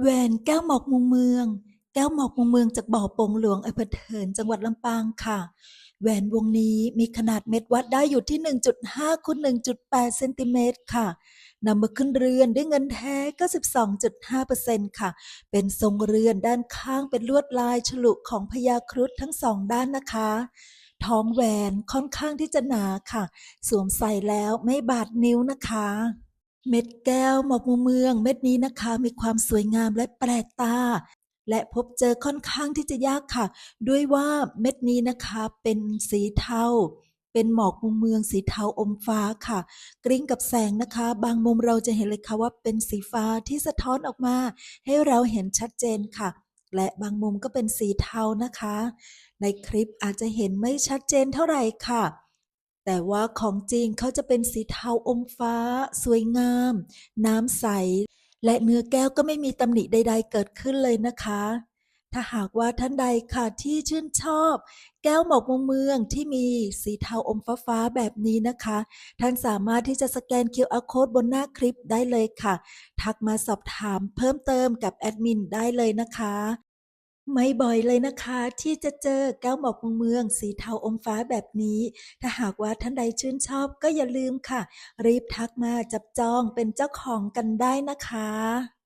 แหวนแก้วหมอกมุมเมือง แก้วหมอกมุมเมืองจากบ่อปงหลวงอำเภอเถินจังหวัดลำปางค่ะ แหวนวงนี้มีขนาดเม็ดวัดได้อยู่ที่ 1.5คูณ1.8เซนติเมตรค่ะนำมาขึ้นเรือนด้วยเงินแท้ 92.5%ค่ะ เป็นทรงเรือนด้านข้างเป็นลวดลายฉลุของพญาครุฑทั้งสองด้านนะคะ ท้องแหวนค่อนข้างที่จะหนาค่ะ สวมใส่แล้วไม่บาดนิ้วนะคะ เม็ดแก้วหมอกมุมเมือง เม็ดนี้นะคะ มีความสวยงามและแปลกตา และพบเจอค่อนข้างที่จะยากค่ะ ด้วยว่าเม็ดนี้นะคะเป็นสีเทาเป็นหมอกมุมเมืองสีเทาอมฟ้าค่ะกลิ้งกับแสงนะคะ บางมุมเราจะเห็นเลยค่ะว่าเป็นสีฟ้าที่สะท้อนออกมา ให้เราเห็นชัดเจนค่ะ และบางมุมก็เป็นสีเทานะคะ ในคลิปอาจจะเห็นไม่ชัดเจนเท่าไหร่ค่ะ แต่ว่าของจริงเขาจะเป็นสีเทาอมฟ้า สวยงาม น้ำใส และเนื้อแก้วก็ไม่มีตำหนิใด ๆ เกิดขึ้นเลยนะคะ ถ้าหากว่าท่านใดค่ะที่ชื่นชอบ แก้วหมอกมุมเมืองที่มีสีเทาอมฟ้าๆแบบนี้นะคะ ท่านสามารถที่จะสแกน QR Code บนหน้าคลิปได้เลยค่ะ ทักมาสอบถามเพิ่มเติมกับแอดมินได้เลยนะคะ ไม่บ่อยเลยนะคะ ที่จะเจอแก้วหมอกเมือง สีเทาอมฟ้าแบบนี้ ถ้าหากว่าท่านใดชื่นชอบก็อย่าลืมค่ะ รีบทักมาจับจองเป็นเจ้าของกันได้นะคะ